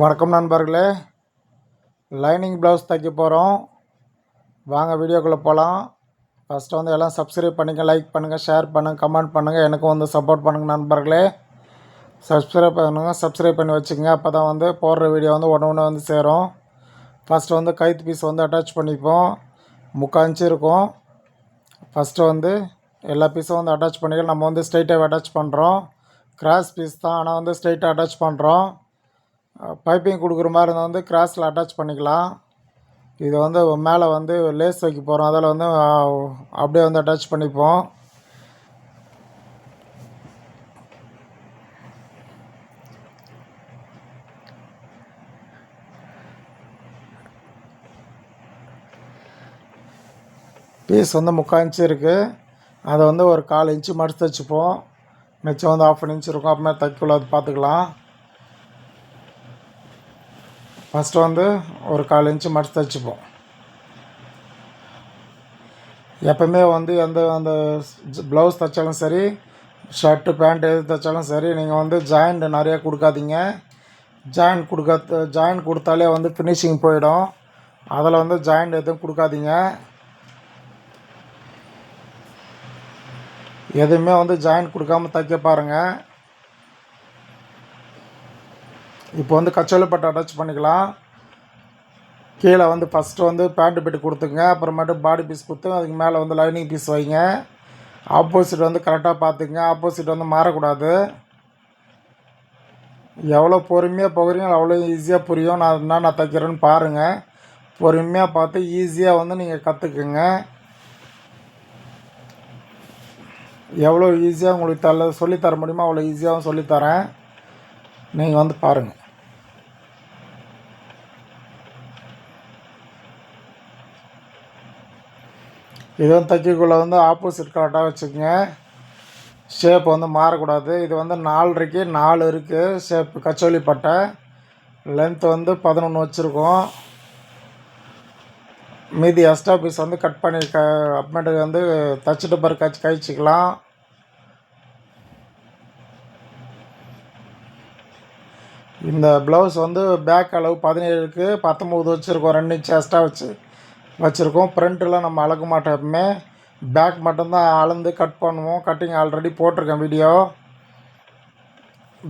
வணக்கம் நண்பர்களே. Lining blouse தைக்க போகிறோம் வாங்க வீடியோக்குள்ளே போகலாம் ஃபஸ்ட்டு வந்து எல்லாம் சப்ஸ்கிரைப் பண்ணுங்கள் லைக் பண்ணுங்கள் ஷேர் பண்ணுங்கள் கமெண்ட் பண்ணுங்கள் எனக்கும் வந்து சப்போர்ட் பண்ணுங்கள் நண்பர்களே. சப்ஸ்கிரைப் பண்ணுங்கள் சப்ஸ்கிரைப் பண்ணி வச்சுக்கோங்க. அப்போ தான் வந்து போடுற வீடியோ வந்து ஒன்று ஒன்று வந்து சேரும். ஃபஸ்ட்டு வந்து கைத்து பீஸ் வந்து அட்டாச் பண்ணிப்போம். முக்காஞ்சி இருக்கும். ஃபஸ்ட்டு வந்து எல்லா பீஸும் வந்து அட்டாச் பண்ணிக்கலாம் நம்ம வந்து ஸ்ட்ரைட்டாக அட்டாச் பண்ணுறோம் கிராஸ் பீஸ் தான் ஆனால் வந்து ஸ்ட்ரைட்டாக அட்டாச் பண்ணுறோம் பைப்பிங் கொடுக்குற மாதிரி இருந்தால் வந்து கிராஸில் அட்டாச் பண்ணிக்கலாம். இது வந்து மேலே வந்து லேஸ் வைக்க போகிறோம் அதில் வந்து அப்படியே வந்து அட்டாச் பண்ணிப்போம். பீஸ் வந்து முக்கால் இன்ச்சு இருக்குது அதை வந்து ஒரு கால் இன்ச்சு மடித்து வச்சுப்போம். மிச்சம் வந்து ஆஃப் இன்ச் இருக்கும். அப்புறமே தைக்குள்ள அது பார்த்துக்கலாம். ஃபஸ்ட்டு வந்து ஒரு கால் இன்ச்சு மடித்து தைச்சுப்போம். எப்பவுமே வந்து எந்த அந்த ப்ளவுஸ் தைச்சாலும் சரி ஷர்ட்டு பேண்ட் எது தைச்சாலும் சரி நீங்கள் வந்து ஜாயிண்ட் நிறையா கொடுக்காதீங்க. ஜாயிண்ட் கொடுக்க ஜாயிண்ட் கொடுத்தாலே வந்து ஃபினிஷிங் போயிடும். அதில் வந்து ஜாயிண்ட் எதுவும் கொடுக்காதீங்க. எதுவுமே வந்து ஜாயிண்ட் கொடுக்காம தைக்க பாருங்கள் இப்போ வந்து கச்சோலப்பட்டு அட்டாச் பண்ணிக்கலாம். கீழே வந்து ஃபஸ்ட்டு வந்து பேண்ட்டு பெட்டு கொடுத்துங்க அப்புறமேட்டு பாடி பீஸ் கொடுத்து அதுக்கு மேலே வந்து லைனிங் பீஸ் வைங்க. ஆப்போசிட் வந்து கரெக்டாக பார்த்துக்குங்க. ஆப்போசிட் வந்து மாறக்கூடாது. எவ்வளோ பொறுமையாக போகிறீங்களோ அவ்வளோ ஈஸியாக புரியும். நான் என்ன நான் தைக்கிறேன்னு பாருங்கள் பொறுமையாக பார்த்து ஈஸியாக வந்து நீங்கள் கற்றுக்குங்க எவ்வளோ ஈஸியாக உங்களுக்கு தர சொல்லித்தர முடியுமோ அவ்வளோ ஈஸியாகவும் சொல்லித்தரேன். நீங்கள் வந்து பாருங்கள் இதுவும் தைக்கக்குள்ளே வந்து ஆப்போசிட் கரெக்டாக வச்சுக்கோங்க. ஷேப் வந்து மாறக்கூடாது. இது வந்து நாலரைக்கு நாலு இருக்குது ஷேப் கச்சோலி பட்டை. லென்த் வந்து பதினொன்று வச்சுருக்கோம். மீதி எக்ஸ்ட்ரா பீஸ் வந்து கட் பண்ணி க அப்புறமேட்டுக்கு வந்து தச்சுட்டு பிறகு கச்சி கழிச்சிக்கலாம். இந்த ப்ளவுஸ் வந்து பேக் அளவு பதினேழுக்கு பத்தொம்போது வச்சுருக்கோம். ரெண்டு இன்ச்சு எக்ஸ்ட்ரா வச்சு. வச்சுருக்கோம். ஃப்ரண்ட்டில் நம்ம அளக்க மாட்டோம் எப்பவுமே பேக் மட்டும்தான் அளந்து கட் பண்ணுவோம். கட்டிங் ஆல்ரெடி போட்டிருக்கேன் வீடியோ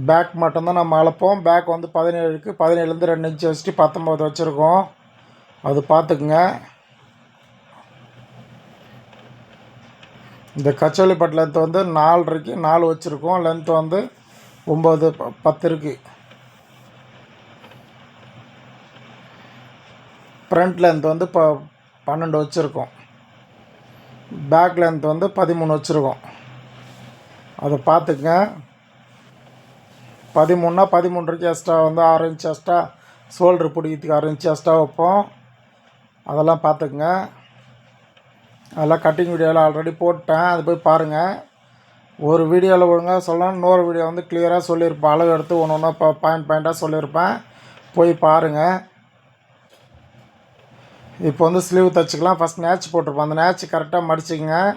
பேக் மட்டும்தான் நம்ம அளப்போம். பேக் வந்து பதினேழுக்கு பதினேழுலேருந்து ரெண்டு இன்ச்சு வச்சுட்டு பத்தொம்போது வச்சுருக்கோம். அது பார்த்துக்குங்க. இந்த கச்சோலி பட் லென்த் வந்து நாலரைக்கு நாலு வச்சுருக்கோம். லென்த் வந்து ஒம்பது ப- பத்து இருக்குது ஃப்ரண்ட் லென்த் வந்து இப்போ பன்னெண்டு வச்சுருக்கோம். பேக் லென்த் வந்து பதிமூணு வச்சுருக்கோம். அதை பார்த்துக்குங்க. பதிமூணுனா பதிமூன்றுக்கு எக்ஸ்ட்ரா வந்து ஆறு இன்ச் எக்ஸ்ட்ரா ஷோல்ட்ரு பிடிக்கிறதுக்கு ஆறு இன்ச் எக்ஸ்ட்ரா வைப்போம். அதெல்லாம் பார்த்துக்குங்க. அதெல்லாம் கட்டிங் வீடியோவில் ஆல்ரெடி போட்டேன். அது போய் பாருங்கள் ஒரு வீடியோவில் ஒழுங்காக சொல்லலாம் இன்னொரு வீடியோ வந்து கிளியராக சொல்லியிருப்பேன். அளவு எடுத்து ஒன்று ஒன்றா பா பாயிண்ட் பாயிண்ட்டாக சொல்லியிருப்பேன். போய் பாருங்கள் இப்போ வந்து ஸ்லீவ் தைச்சிக்கலாம். ஃபஸ்ட் நேச்சு போட்டிருப்போம். அந்த நேச்சு கரெக்டாக மடிச்சிக்கங்க.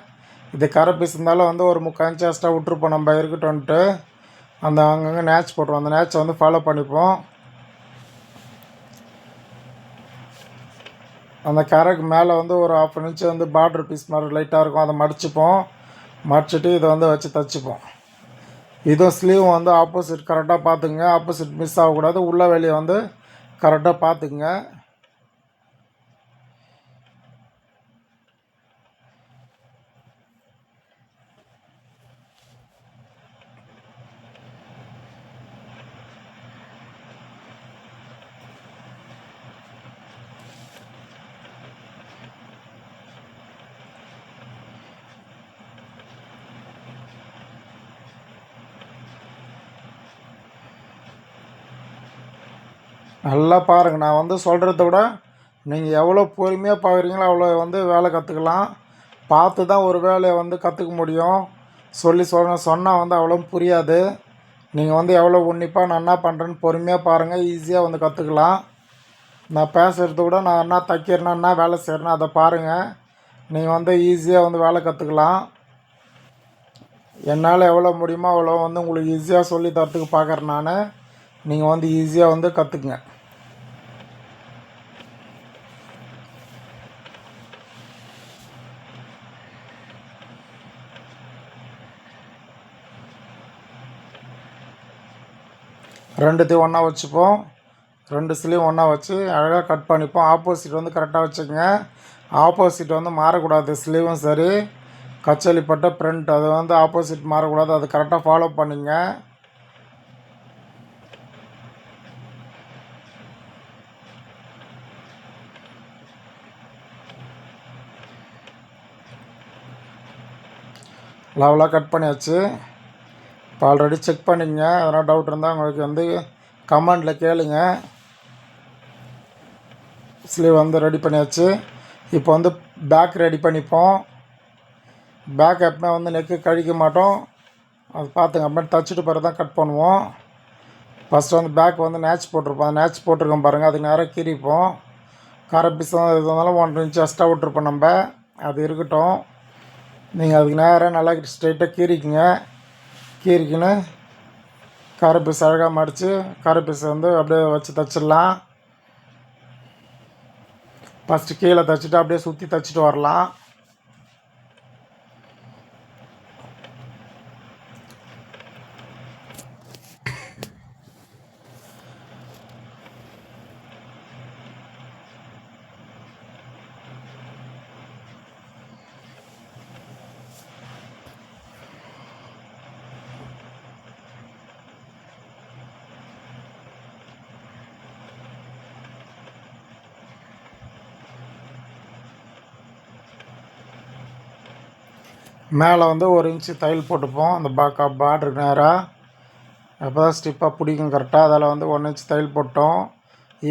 இது கரை பீஸ் இருந்தாலும் வந்து ஒரு முக்கால் இன்ச் எக்ஸ்ட்ரா விட்ருப்போம் நம்ம இருக்கட்டும்ன்ட்டு. அந்த அங்கங்கே நேச்சு போட்டுருவோம். அந்த நேச்சை வந்து ஃபாலோ பண்ணிப்போம். அந்த கரைக்கு மேலே வந்து ஒரு ஆஃப் இன்ச் வந்து பார்டர் பீஸ் மாதிரி லைட்டாக இருக்கும். அதை மடிச்சுப்போம். மடிச்சிட்டு இதை வந்து வச்சு தைச்சிப்போம். இதுவும் ஸ்லீவ் வந்து ஆப்போசிட் கரெக்டாக பார்த்துங்க ஆப்போசிட் மிஸ் ஆகக்கூடாது. உள்ள வெளியே வந்து கரெக்டாக பார்த்துக்குங்க. நல்லா பாருங்கள் நான் வந்து சொல்கிறத விட நீங்கள் எவ்வளோ பொறுமையாக பார்க்குறீங்களோ அவ்வளோ வந்து வேலை கற்றுக்கலாம் பார்த்து தான் ஒரு வேலையை வந்து கற்றுக்க முடியும். சொல்லி சொல்ல சொன்னால் வந்து அவ்வளோ புரியாது. நீங்கள் வந்து எவ்வளோ உன்னிப்பாக நான் என்ன பண்ணுறேன்னு பொறுமையாக பாருங்கள் ஈஸியாக வந்து கற்றுக்கலாம் நான் பேசுகிறத விட நான் என்ன தைக்கிறேன்னா என்ன வேலை செய்கிறேன்னா அதை பாருங்கள் நீங்கள் வந்து ஈஸியாக வந்து வேலை கற்றுக்கலாம் என்னால் எவ்வளோ முடியுமோ அவ்வளோ வந்து உங்களுக்கு ஈஸியாக சொல்லி தரத்துக்கு பார்க்குறேன் நான். நீங்கள் வந்து ஈஸியாக வந்து கற்றுக்குங்க ரெண்டுத்தையும் ஒன்றா வச்சுப்போம். ரெண்டு சிலையும் ஒன்றா வச்சு அழகாக கட் பண்ணிப்போம். ஆப்போசிட் வந்து கரெக்டாக வச்சுக்கோங்க. ஆப்போசிட் வந்து மாறக்கூடாது. ஸ்லீவும் சரி. கச்சலிப்பட்ட பிரிண்ட் அது வந்து ஆப்போசிட் மாறக்கூடாது. அது கரெக்டாக ஃபாலோ பண்ணிங்க. லெவலாக கட் பண்ணியாச்சு. இப்போ ஆல்ரெடி செக் பண்ணிங்க எதனா டவுட் இருந்தால் உங்களுக்கு வந்து கமெண்டில் கேளுங்க. ஸ்லீவ் வந்து ரெடி பண்ணியாச்சு. இப்போ வந்து பேக் ரெடி பண்ணிப்போம். பேக் எப்பவுமே வந்து நெக்கு கழிக்க மாட்டோம். அது பார்த்துங்க அப்புறம் தச்சுட்டு பிறகு தான் கட் பண்ணுவோம். ஃபஸ்ட்டு வந்து பேக் வந்து நேச் போட்டிருப்போம். அந்த நேச் போட்டிருக்கோம் பாருங்கள் அதுக்கு நேராக கீறிப்போம். கார பீஸ் எது இருந்தாலும் ஒன்றரை இன்ச்சு எக்ஸ்ட்ரா விட்ருப்போம் நம்ம. அது இருக்கட்டும். நீங்கள் அதுக்கு நேராக நல்லா ஸ்ட்ரைட்டாக கீறிக்குங்க. கீறிக்கின்னு கார பீஸ் அழகாக மடித்து கார வந்து அப்படியே வச்சு தச்சிடலாம். ஃபஸ்ட்டு கீழே தைச்சிட்டு அப்படியே சுற்றி தைச்சிட்டு வரலாம். மேலே வந்து ஒரு இன்ச்சு தையல் போட்டுப்போம். அந்த பாக்கா பார்டருக்கு நேராக அப்போ தான் ஸ்டிப்பாக பிடிக்கும் கரெக்டாக அதில் வந்து ஒன் இன்ச் தையல் போட்டோம்.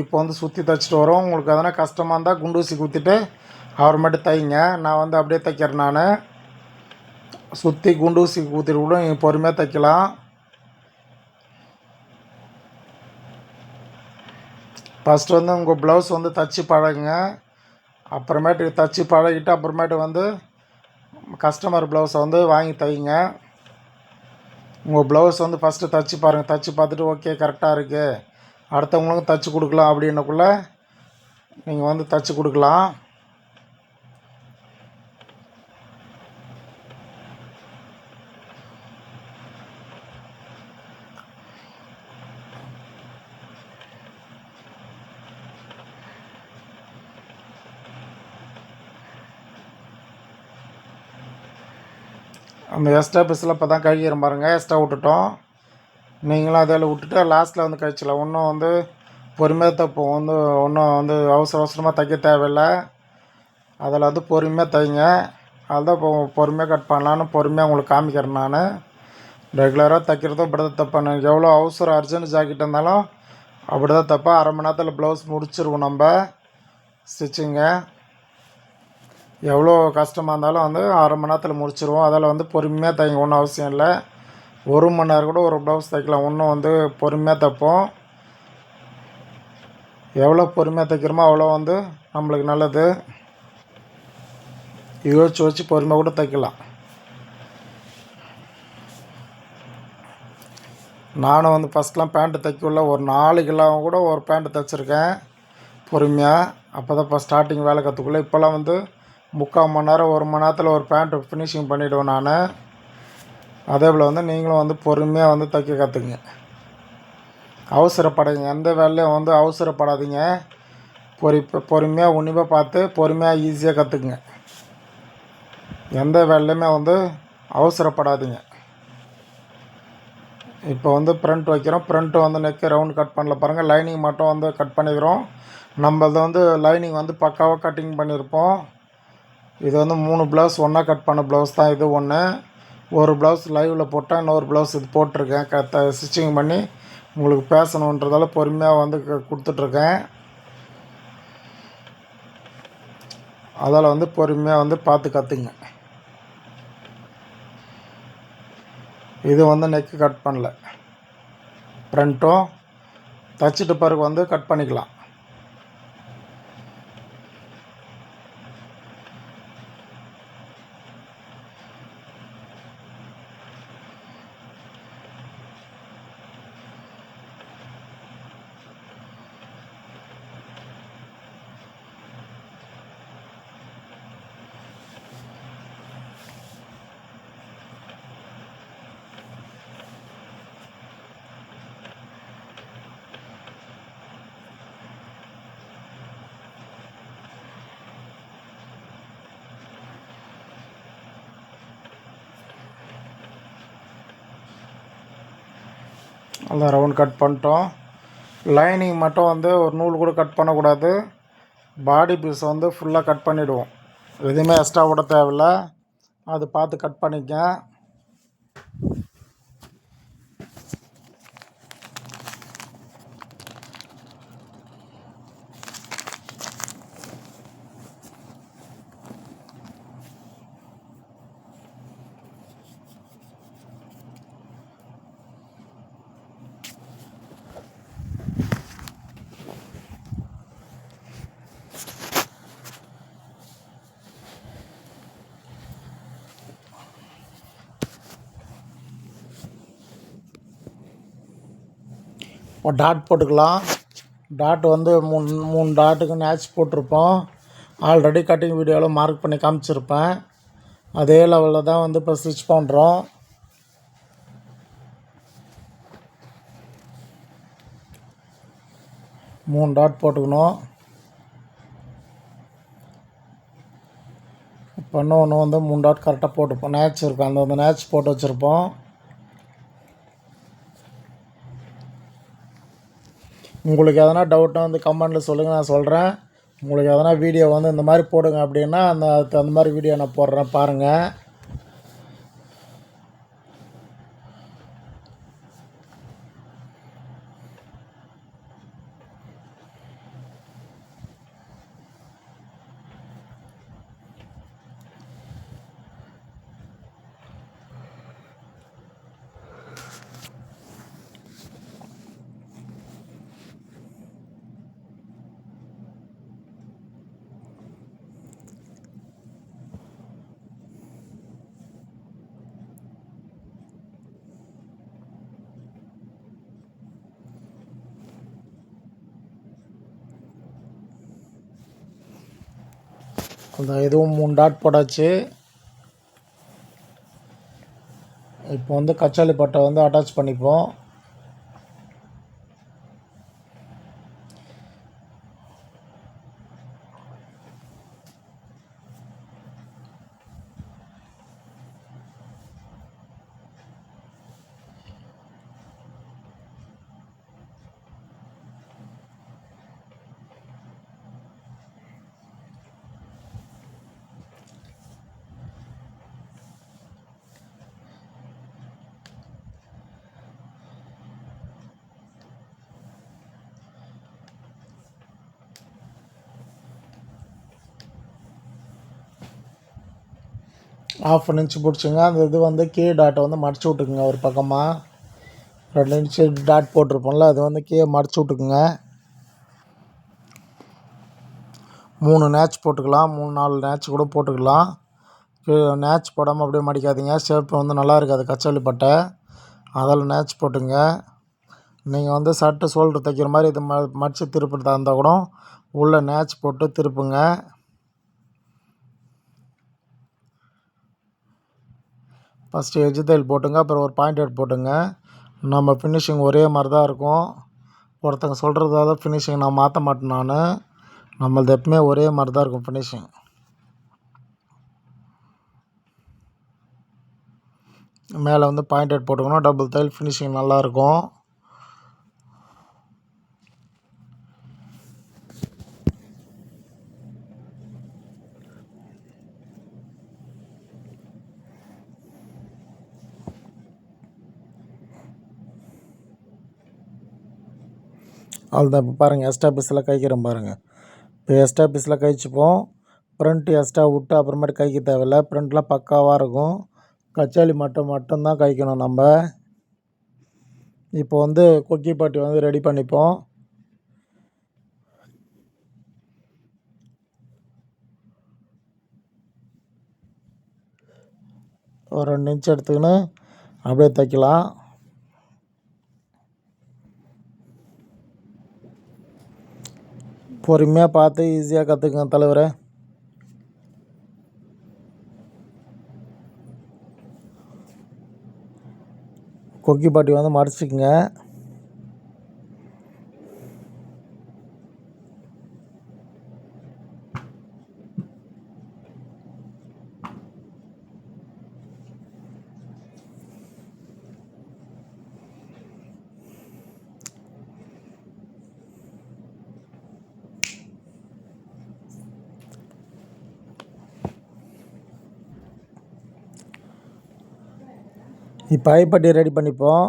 இப்போ வந்து சுற்றி தைச்சிட்டு வரோம். உங்களுக்கு எதனா கஷ்டமாக இருந்தால் குண்டூசி குத்திட்டு அவர் மட்டும் தைங்க. நான் வந்து அப்படியே தைக்கிறேன் நான். சுற்றி குண்டூசி குத்திட்டு கூட நீங்கள் பொறுமையாக தைக்கலாம். ஃபஸ்ட்டு வந்து உங்கள் ப்ளவுஸ் வந்து தச்சு பழகுங்க. அப்புறமேட்டு தச்சு பழகிட்டு அப்புறமேட்டு வந்து கஸ்டமர் ப்ளவுஸை வந்து வாங்கி தைங்க உங்கள் ப்ளவுஸ் வந்து ஃபஸ்ட்டு தைச்சி பாருங்கள் தைச்சி பார்த்துட்டு ஓகே கரெக்டாக இருக்குது அடுத்தவங்களுக்கும் தைச்சி கொடுக்கலாம் அப்படின்னக்குள்ளே நீங்கள் வந்து தைச்சி கொடுக்கலாம். அந்த எக்ஸ்ட்ரா பீஸில் இப்போ தான் கழிக்கிறோம் பாருங்கள் எக்ஸ்ட்ரா விட்டுட்டோம். நீங்களும் அதில் விட்டுட்டு லாஸ்ட்டில் வந்து கழிச்சிடலாம். ஒன்றும் வந்து பொறுமையாக தைப்போம். வந்து ஒன்றும் வந்து அவசர அவசரமாக தைக்க தேவையில்லை. அதில் வந்து பொறுமையாக தைங்க. அதுதான் இப்போ பொறுமையாக கட் பண்ணலான்னு பொறுமையாக உங்களுக்கு காமிக்கிறேன் நான். ரெகுலராக தைக்கிறதும் இப்படி தான் தைப்பேன். எனக்கு எவ்வளோ அவசரம் அர்ஜென்ட் ஜாக்கெட் இருந்தாலும் அப்படி தான் தைப்பேன். அரை மணி நேரத்தில் ப்ளவுஸ் முடிச்சிருவோம் நம்ம. ஸ்டிச்சிங்கை எவ்வளோ கஷ்டமாக இருந்தாலும் வந்து அரை மணி நேரத்தில் முடிச்சிடுவோம் அதில் வந்து பொறுமையாக தைங்க ஒன்றும் அவசியம் இல்லை. ஒரு மணி நேரம் கூட ஒரு ப்ளவுஸ் தைக்கலாம். ஒன்றும் வந்து பொறுமையாக தைப்போம். எவ்வளோ பொறுமையாக தைக்கிறோமோ அவ்வளோ வந்து நம்மளுக்கு நல்லது. யோசிச்சு வச்சு பொறுமையாக கூட தைக்கலாம். நானும் வந்து ஃபஸ்ட்லாம் பேண்ட்டு தைக்கல ஒரு நாளைக்கெல்லாம் கூட ஒரு பேண்ட்டு தைச்சிருக்கேன். பொறுமையாக அப்போ தான் இப்போ ஸ்டார்டிங் வேலை கற்றுக்குள்ள இப்போல்லாம் வந்து முக்கால் மணி நேரம் ஒரு மணி நேரத்தில் ஒரு பேண்ட்டு ஃபினிஷிங் பண்ணிவிடுவேன் நான். அதே போல் வந்து நீங்களும் வந்து பொறுமையாக வந்து தைக்க கற்றுக்குங்க அவசரப்படாதீங்க. எந்த வேலையும் வந்து அவசரப்படாதீங்க. பொறி பொறுமையாக உன்னிப்பாக பார்த்து பொறுமையாக ஈஸியாக கற்றுக்குங்க எந்த வேலையுமே வந்து அவசரப்படாதீங்க. இப்போ வந்து ப்ரிண்ட் வைக்கிறோம். ப்ரிண்ட்டு வந்து நெக்கு ரவுண்ட் கட் பண்ணல பாருங்கள் லைனிங் மட்டும் வந்து கட் பண்ணிக்கிறோம். நம்மளது வந்து லைனிங் வந்து பக்காவாக கட்டிங் பண்ணியிருப்போம் இது வந்து மூணு ப்ளவுஸ் ஒன்றா கட் பண்ண ப்ளவுஸ் தான் இது ஒன்று ஒரு ப்ளவுஸ் லைவில் போட்டால் இன்னொரு ப்ளவுஸ் இது போட்டிருக்கேன். க ஸ்டிச்சிங் பண்ணி உங்களுக்கு பேசணுன்றதால பொறுமையாக வந்து க- கொடுத்துட்ருக்கேன். அதால் வந்து பொறுமையாக வந்து பார்த்து கற்றுங்க இது வந்து நெக்கு கட் பண்ணல. ஃப்ரண்ட்டும் தச்சுட்டு பிறகு வந்து கட் பண்ணிக்கலாம். அந்த ரவுண்ட் கட் பண்ணிட்டோம். லைனிங் மட்டும் வந்து ஒரு நூல் கூட கட் பண்ணக்கூடாது. பாடி பீஸ் வந்து ஃபுல்லாக கட் பண்ணிவிடுவோம் எதுவுமே எக்ஸ்ட்ரா விட தேவையில்ல. அது பார்த்து கட் பண்ணிக்க. டாட் போட்டுக்கலாம். டாட் வந்து மூணு மூணு டாட்டுக்கு நேச் போட்டிருப்போம். ஆல்ரெடி கட்டிங் வீடியோவில் மார்க் பண்ணி காமிச்சிருப்பேன். அதே லெவலில் தான் வந்து இப்போ ஸ்டிச் பண்ணுறோம் மூணு டாட் போட்டுக்கணும். இப்போ இன்னும் ஒன்று வந்து மூணு டாட் கரெக்டாக போட்டுப்போம். நேச் இருக்கும் அந்த வந்து நேச் போட்டு வச்சுருப்போம். உங்களுக்கு எதனா டவுட்னா வந்து கமெண்டில் சொல்லுங்கள் நான் சொல்கிறேன் உங்களுக்கு எதனா வீடியோ வந்து இந்த மாதிரி போடுங்க அப்படின்னா அந்த அதுக்கு தகுந்த மாதிரி வீடியோ நான் போடுறேன். பாருங்கள் அந்த இதுவும் மூணு டாட் போட்டாச்சு. இப்போ வந்து கச்சாலி பட்டை வந்து அட்டாச் பண்ணிப்போம். ஆஃப் அன் இன்ச் பிடிச்சிங்க. அந்த இது வந்து கே டாட்டை வந்து மடிச்சு விட்டுக்குங்க. ஒரு பக்கமாக ரெண்டு இன்ச்சு டாட் போட்டிருப்போம்ல அது வந்து கீழே மடிச்சு விட்டுக்குங்க. மூணு நேச் போட்டுக்கலாம். மூணு நாலு நேச் கூட போட்டுக்கலாம். கீழே நேட்ச் போடாமல் அப்படியே மடிக்காதீங்க. ஷேப் வந்து நல்லா இருக்காது. கச்சாலி பட்டை. அதில் நேட்ச் போட்டுங்க. நீங்கள் வந்து சட்டை சோல்டர் தைக்கிற மாதிரி இது ம மடித்து திருப்புறதா இருந்தால் கூட உள்ளே நேச் போட்டு திருப்புங்க. ஃபஸ்ட்டு எஜ்ஜு தையல் போட்டுங்க அப்புறம் ஒரு பாயிண்ட் ஹெட் போட்டுங்க. நம்ம ஃபினிஷிங் ஒரே மாதிரி தான் இருக்கும். ஒருத்தங்க சொல்கிறதால ஃபினிஷிங் நான் மாற்ற மாட்டேன் நான். நம்மளது எப்பவுமே ஒரே மாதிரி தான் இருக்கும் ஃபினிஷிங் மேலே வந்து பாயிண்ட் ஹெட் போட்டுக்கணும் டபுள் தையல் ஃபினிஷிங் நல்லாயிருக்கும் அவ்வளோதான் இப்போ பாருங்கள் எக்ஸ்ட்ரா பீஸில் கைக்கிறோம் பாருங்கள் இப்போ எக்ஸ்ட்ரா பீஸில் கைச்சிப்போம் ஃப்ரண்ட் எக்ஸ்ட்ரா விட்டு அப்புறமேட்டு கைக்க தேவையில்ல. ஃப்ரண்ட்லாம் பக்காவாக இருக்கும். கச்சாலி மட்டும் மட்டும்தான் கைக்கணும் நம்ம. இப்போ வந்து கொக்கி பாட்டி வந்து ரெடி பண்ணிப்போம். ஒரு ரெண்டு இன்ச் எடுத்துக்கின்னு அப்படியே தைக்கலாம். பொறுமையாக பார்த்து ஈஸியாக கற்றுக்குங்க தலைவரை. கொக்கி பாட்டி வந்து மடிச்சுக்குங்க இப்போ ஐப்பட்டி ரெடி பண்ணிப்போம்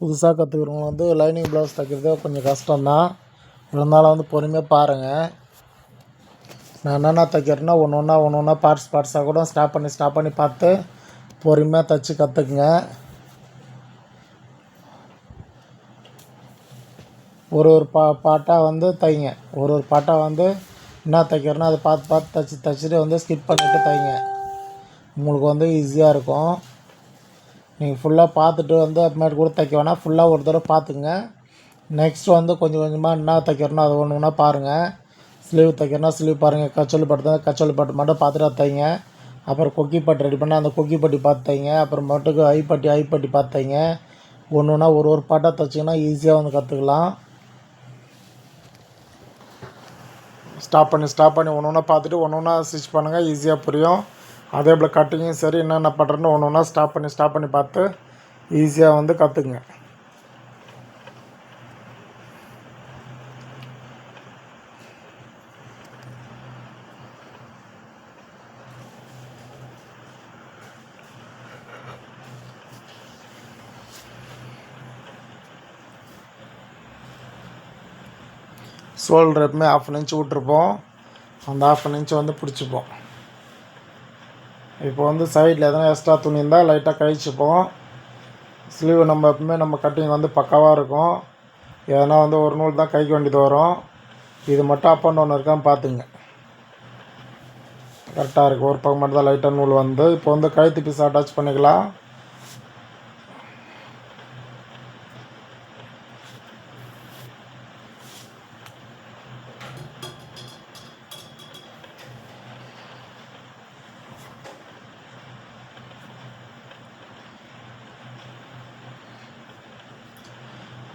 புதுசாக கற்றுக்கிறவங்க வந்து லைனிங் ப்ளவுஸ் தைக்கிறது கொஞ்சம் கஷ்டம்தான். இருந்தாலும் வந்து பொறுமையாக பாருங்கள் நான் என்னென்ன தைக்கிறேன்னா ஒன்று ஒன்றா ஒன்று ஒன்றா பார்ட்ஸ் பார்ட்ஸாக கூட ஸ்டாப் பண்ணி ஸ்டாப் பண்ணி பார்த்து பொறுமையாக தைச்சி கற்றுக்குங்க ஒரு ஒரு பா பாட்டாக வந்து தைங்க. ஒரு ஒரு பாட்டாக வந்து என்ன தைக்கிறேன்னா அதை பார்த்து பார்த்து தைச்சி தைச்சிட்டு வந்து ஸ்கிப் பண்ணிவிட்டு தைங்க. உங்களுக்கு வந்து ஈஸியாக இருக்கும். நீங்கள் ஃபுல்லாக பார்த்துட்டு வந்து அப்புறமேட்டு கூட தைக்க வேணால் ஃபுல்லாக ஒரு தடவை பார்த்துங்க நெக்ஸ்ட் வந்து கொஞ்சம் கொஞ்சமாக என்ன தைக்கிறனோ அது ஒன்று ஒன்றா பாருங்கள் ஸ்லீவ் தைக்கிறனா ஸ்லீவ் பாருங்கள் கச்சோல் பட்டு தான் கச்சோல் பட்டு மட்டும் பார்த்துட்டு அதை தைங்க. அப்புறம் கொக்கி பட்டு ரெடி பண்ணால் அந்த கொக்கி பட்டி பார்த்து அப்புறம் மட்டுக்கு ஐப்பட்டி ஐப்பட்டி பார்த்து தைங்க ஒன்று ஒன்றா ஒரு ஒரு பாட்டாக தைச்சிங்கன்னா ஈஸியாக வந்து கற்றுக்கலாம் ஸ்டாப் பண்ணி ஸ்டாப் பண்ணி ஒன்று ஒன்றா பார்த்துட்டு ஒன்று ஒன்றா ஸ்டிச் பண்ணுங்கள் ஈஸியாக புரியும். அதே போல் கட்டிங்கும் சரி என்னென்ன பண்ணுறேன்னு ஒன்று ஒன்றா ஸ்டாப் பண்ணி ஸ்டாப் பண்ணி பார்த்து ஈஸியாக வந்து கற்றுக்குங்க ஷோல்டர் எப்பவுமே ஆஃப் அன் இன்ச் விட்ருப்போம் அந்த ஆஃப் அன் இன்ச் வந்து பிடிச்சிப்போம். இப்போ வந்து சைடில் எதனா எக்ஸ்ட்ரா துணி இருந்தால் லைட்டாக கழிச்சுப்போம். ஸ்லீவ் நம்ம எப்பவுமே நம்ம கட்டிங் வந்து பக்காவாக இருக்கும். எதனா வந்து ஒரு நூல் தான் கைக்கு வேண்டியது வரும். இது மட்டும் அப் அண்ட் டவுன் இருக்கான்னு பார்த்துங்க கரெக்டாக இருக்குது ஒரு பக்கம் மட்டும் தான் லைட்டாக நூல் வந்து. இப்போ வந்து கழுத்து பீஸ் அட்டாச் பண்ணிக்கலாம்.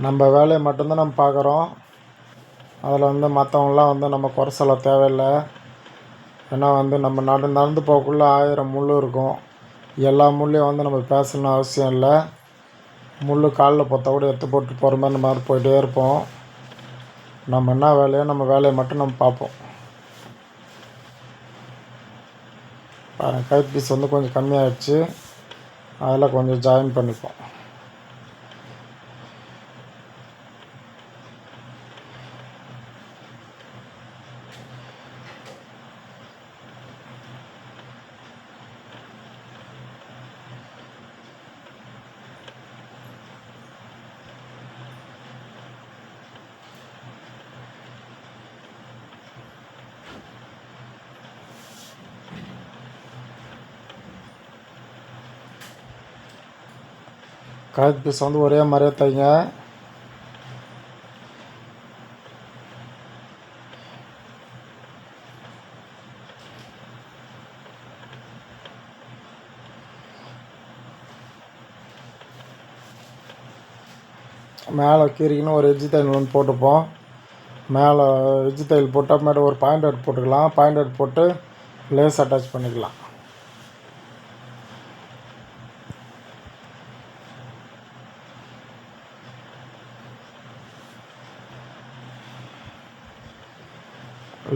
நம்ம வேலையை மட்டும்தான் நம்ம பார்க்குறோம். அதில் வந்து மற்றவங்களாம் வந்து நம்ம குறை சொல்ல தேவையில்லை. ஏன்னா வந்து நம்ம நட நடந்து போகக்குள்ளே ஆயிரம் முள் இருக்கும். எல்லா முள்ளையும் வந்து நம்ம பேசணும்னு அவசியம் இல்லை. முள் காலில் பொத்தா கூட எடுத்து போட்டு போகிற மாதிரி நம்ம மாதிரி போயிட்டே இருப்போம். நம்ம என்ன வேலையோ நம்ம வேலையை மட்டும் நம்ம பார்ப்போம். கைப்பீஸ் வந்து கொஞ்சம் கம்மியாகிடுச்சு அதில் கொஞ்சம் ஜாயின் பண்ணிப்போம். கழுத்து பீஸ் வந்து ஒரே மாதிரியே தைங்க மேலே கீரிக்கின்னு ஒரு எஜ்ஜி தையல் ஒன்று போட்டுப்போம். மேலே எஜ்ஜி தையல் போட்டால் மேலே ஒரு பாயிண்ட் அவுட் போட்டுக்கலாம். பாயிண்ட் அவுட் போட்டு லேஸ் அட்டாச் பண்ணிக்கலாம்.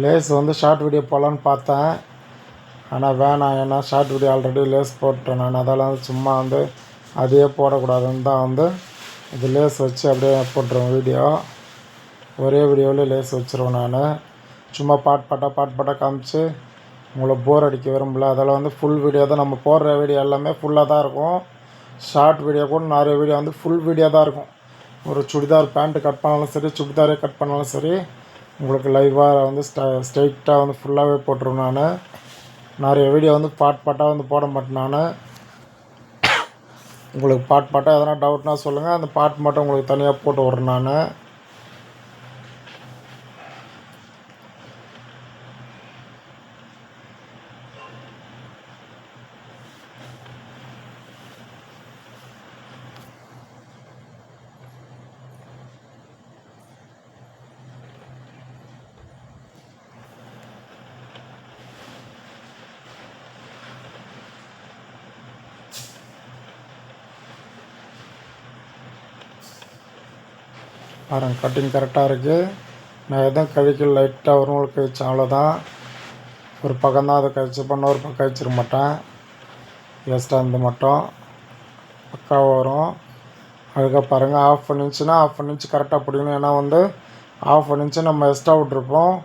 லேஸ் வந்து ஷார்ட் வீடியோ போகலான்னு பார்த்தேன். ஆனால் வேணாம். ஏன்னா ஷார்ட் வீடியோ ஆல்ரெடி லேஸ் போட்டேன் நான். அதெல்லாம் சும்மா வந்து அதையே போடக்கூடாதுன்னு தான் வந்து இது லேஸ் வச்சு அப்படியே போட்டுருவேன் வீடியோ. ஒரே வீடியோவில் லேஸ் வச்சுருவேன் நான். சும்மா பாட் பாட்டாக பாட் பாட்டாக காமிச்சு உங்களை போர் அடிக்க விரும்பல. அதெல்லாம் வந்து ஃபுல் வீடியோ தான். நம்ம போடுற வீடியோ எல்லாமே ஃபுல்லாக தான் இருக்கும். ஷார்ட் வீடியோ கூட நிறைய வீடியோ வந்து ஃபுல் வீடியோ தான் இருக்கும். ஒரு சுடிதார் பேண்ட்டு கட் பண்ணாலும் சரி சுடிதாரே கட் பண்ணாலும் சரி உங்களுக்கு லைவாக வந்து ஸ்ட ஸ்ட்ரைட்டாக வந்து ஃபுல்லாகவே போட்டுருவேன் நான். நிறைய வீடியோ வந்து பாட் பாட்டாக வந்து போட மாட்டேன் நான். உங்களுக்கு பாட் பாட்டாக எதனா டவுட்னா சொல்லுங்கள் அந்த பாட் மட்டும் உங்களுக்கு தனியாக போட்டு விட்றேன் நான். கட்டிங் கரெக்டாக இருக்குது நான் எதுவும் கழிக்கல லைட்டாக ஒரு நூல் கழிச்சேன் அவ்வளோதான் ஒரு பக்கம் தான் அதை பண்ண ஒரு பக்கம் கழிச்சிட மாட்டேன். வேஸ்ட்டாக இருந்து மட்டும். பக்காவாக வரும். அதுக்காக பாருங்கள் ஆஃப் பண்ணிச்சுன்னா ஆஃப் பண்ணிச்சு கரெக்டாக பிடிக்கணும் ஏன்னா வந்து ஆஃப் பண்ணிச்சு நம்ம எக்ஸ்ட்ரா விட்ருப்போம்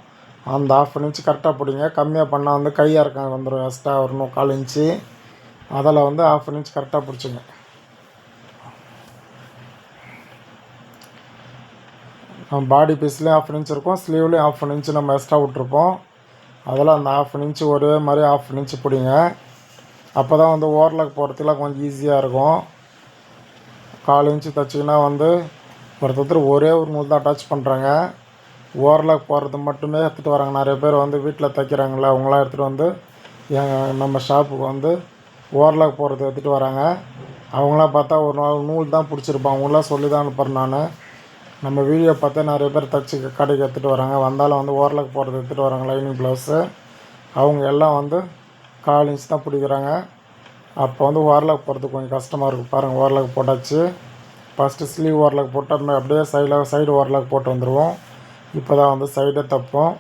அந்த ஆஃப் பண்ணிச்சு கரெக்டாக பிடிங்க. கம்மியாக பண்ணால் வந்து கையாக இருக்காங்க வந்துடும் எக்ஸ்ட்ரா வரணும் கால் இன்ச்சு அதில் வந்து ஆஃப் இன்ச் கரெக்டாக பிடிச்சிங்க. பாடி பீஸ்லேயும் ஆஃப் இன்ச் இருக்கும் ஸ்லீவ்லேயும் ஆஃப் இன்ச்சு நம்ம எக்ஸ்ட்ரா விட்ருப்போம் அதில் அந்த ஆஃப் இன்ச்சு ஒரே மாதிரி ஆஃப் இன்ச்சு பிடிங்க. அப்போ தான் வந்து ஓரலுக்கு போகிறதுக்குலாம் கொஞ்சம் ஈஸியாக இருக்கும். கால் இன்ச்சு தைச்சிங்கன்னா வந்து ஒருத்தர் ஒரே ஒரு நூல் தான் அட்டாச் பண்ணுறாங்க ஓரலாக் போகிறது மட்டுமே எடுத்துகிட்டு வராங்க. நிறைய பேர் வந்து வீட்டில் தைக்கிறாங்களே அவங்களாம் எடுத்துகிட்டு வந்து எங்கள் நம்ம ஷாப்புக்கு வந்து ஓரலாக் போகிறது எடுத்துகிட்டு வராங்க. அவங்களாம் பார்த்தா ஒரு நாள் நூல் தான் பிடிச்சிருப்பாங்க அவங்களாம் சொல்லி தான் அனுப்புகிறேன் நான். நம்ம வீடியோ பார்த்தா நிறைய பேர் தச்சு கடைக்கு எடுத்துகிட்டு வராங்க. வந்தாலும் வந்து ஓரளவுக்கு போகிறது எடுத்துகிட்டு வராங்க. லைனிங் ப்ளவுஸு அவங்க எல்லாம் வந்து கால் இன்ச் தான் பிடிக்கிறாங்க. அப்போ வந்து ஓரளவுக்கு போகிறது கொஞ்சம் கஷ்டமாக இருக்குது பாருங்கள் ஓரளவுக்கு போட்டாச்சு. ஃபஸ்ட்டு ஸ்லீவ் ஓரளவுக்கு போட்டு அப்படியே சைடில் சைடு ஓரளவுக்கு போட்டு வந்துடுவோம் இப்போ தான் வந்து சைடே தைப்போம்.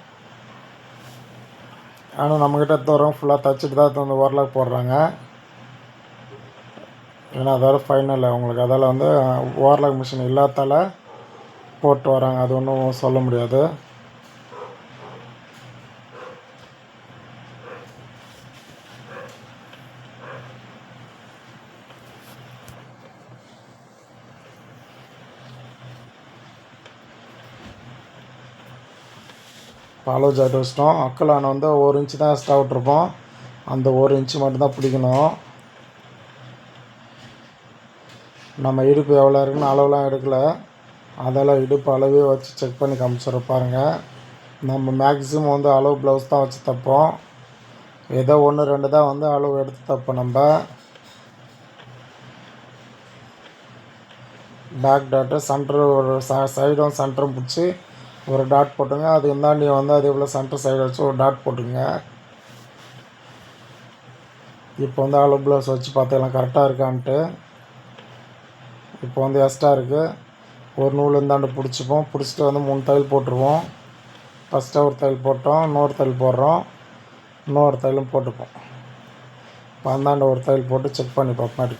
ஆனால் நம்மக்கிட்ட தூரம் ஃபுல்லாக தைச்சிட்டு தான் வந்து ஓரளவுக்கு போடுறாங்க. ஏன்னா அதோட ஃபைனல் அவங்களுக்கு அதால் வந்து ஓரளவுக்கு மிஷின் இல்லாதால போட்டு வராங்க. அது ஒன்றும் சொல்ல முடியாது. பாலோ ஜாட் வச்சிட்டோம். அக்கலான வந்து ஒரு இன்ச்சு தான் எக்ஸ்ட்ரா விட்ருப்போம் அந்த ஒரு இன்ச்சு மட்டும்தான் பிடிக்கணும். நம்ம இடுப்பு எவ்வளோ இருக்குன்னு அளவுலாம் எடுக்கலை. அதெல்லாம் இடுப்பு அளவே வச்சு செக் பண்ணி காமிச்சிட பாருங்கள் நம்ம மேக்ஸிமம் வந்து அளவு ப்ளவுஸ் தான் வச்சு தைப்போம். ஏதோ ஒன்று ரெண்டு தான் வந்து அளவு எடுத்து தைப்போம் நம்ம. பேக் டாட்டு சென்டர் ஒரு சைடும் சென்டரும் பிடிச்சி ஒரு டாட் போட்டுங்க. அது இந்தாண்டி வந்து அதே போல் சென்டர் சைடு வச்சு ஒரு டாட் போட்டுங்க. இப்போ வந்து அளவு ப்ளவுஸ் வச்சு பார்த்துக்கலாம் கரெக்டாக இருக்கான்ட்டு. இப்போ வந்து எக்ஸ்ட்ரா இருக்குது ஒரு நூல் இந்தாண்டு பிடிச்சிப்போம். பிடிச்சிட்டு வந்து மூணு தையல் போட்டுருவோம். ஃபஸ்ட்டாக ஒரு தையல் போட்டோம். இன்னொரு தையல் போடுறோம். இன்னொரு தையலும் போட்டுப்போம். இப்போ அந்தாண்ட ஒரு தையல் போட்டு செக் பண்ணி பார்ப்போம்.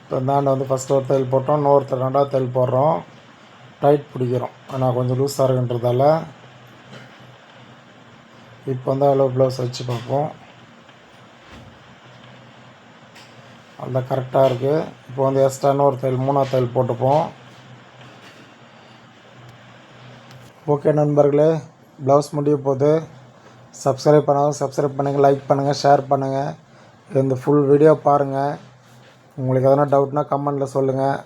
இப்போ இந்தாண்ட வந்து ஃபஸ்ட்டு ஒரு தையல் போட்டோம். இன்னொரு ரெண்டாவது தையல் போடுறோம். டைட் பிடிக்கிறோம். ஆனால் கொஞ்சம் லூஸாக இருக்குன்றதால. இப்போ வந்து அளவு ப்ளவுஸ் வச்சு பார்ப்போம். அந்த கரெக்டாக இருக்குது இப்போ வந்து எக்ஸ்ட்ரான்னு ஒரு தையல் மூணாவது தையல் போட்டுப்போம். ஓகே நண்பர்களே ப்ளவுஸ் முடிய போகுது. சப்ஸ்கிரைப் பண்ணாலும் சப்ஸ்கிரைப் பண்ணுங்கள் லைக் பண்ணுங்கள் ஷேர் பண்ணுங்கள் இந்த ஃபுல் வீடியோ பாருங்கள் உங்களுக்கு எதனா டவுட்னா கமெண்டில் சொல்லுங்கள்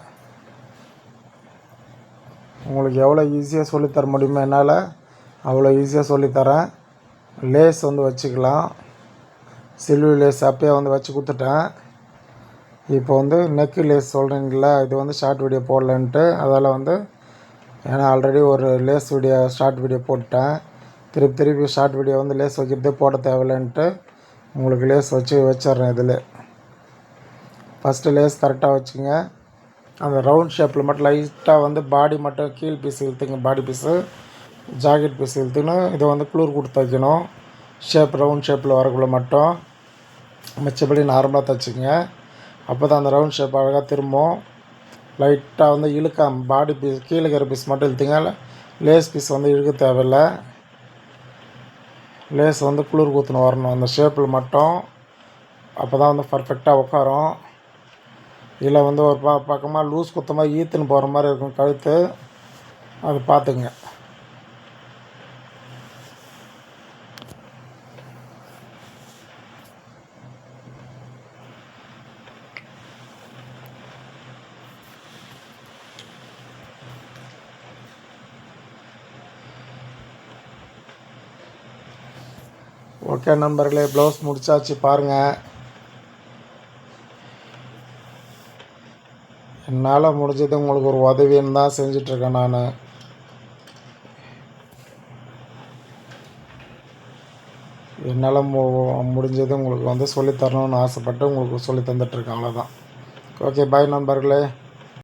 உங்களுக்கு எவ்வளோ ஈஸியாக சொல்லித்தர முடியுமோ என்னால் அவ்வளோ ஈஸியாக சொல்லித்தரேன் லேஸ் வந்து வச்சுக்கலாம். சில்வி லேஸ் அப்பயே வந்து வச்சு கொடுத்துட்டேன். இப்போ வந்து நெக்கு லேஸ் சொல்கிறீங்களா இது வந்து ஷார்ட் வீடியோ போடலன்ட்டு அதால் வந்து ஏன்னா ஆல்ரெடி ஒரு லேஸ் வீடியோ ஷார்ட் வீடியோ போட்டுட்டேன். திருப்பி திருப்பி ஷார்ட் வீடியோ வந்து லேஸ் வைக்கிறதே போட தேவையில்லைன்ட்டு உங்களுக்கு லேஸ் வச்சு வச்சிட்றேன் இதில். ஃபஸ்ட்டு லேஸ் கரெக்டாக வச்சுங்க அந்த ரவுண்ட் ஷேப்பில் மட்டும் லைட்டாக வந்து பாடி மட்டும் கீழ் பீஸ் இழுத்துங்க பாடி பீஸு ஜாக்கெட் பீஸ் இழுத்துன்னு இதை வந்து குளிர் கொடுத்து தைக்கணும் ஷேப் ரவுண்ட் ஷேப்பில் வரக்குள்ள மட்டும் மிச்சபடி நார்மலாக தைச்சிங்க அப்போ தான் அந்த ரவுண்ட் ஷேப் அழகாக திரும்பும். லைட்டாக வந்து இழுக்காம பாடி பீஸ் கீழே இருக்கிற பீஸ் மட்டும் இழுத்துங்க. லேஸ் பீஸ் வந்து இழுக்க தேவையில்லை. லேஸ் வந்து குளிர் குத்துன்னு வரணும். அந்த ஷேப்பில் மட்டும். அப்போ தான் வந்து பர்ஃபெக்டாக உட்காரும். இதில் வந்து ஒரு ப பக்கமாக லூஸ் குத்தமாக ஈத்துன்னு போகிற மாதிரி இருக்கும் கழுத்து. அது பார்த்துங்க ஓகே நண்பர்களே ப்ளவுஸ் முடிச்சாச்சு பாருங்கள் என்னால் முடிஞ்சது உங்களுக்கு ஒரு உதவின்னு தான் செஞ்சிட்ருக்கேன் நான். என்னால் மு முடிஞ்சது உங்களுக்கு வந்து சொல்லித்தரணும்னு ஆசைப்பட்டு உங்களுக்கு சொல்லி தந்துட்டுருக்கேன் அவ்வளோதான் ஓகே பாய் நண்பர்களே.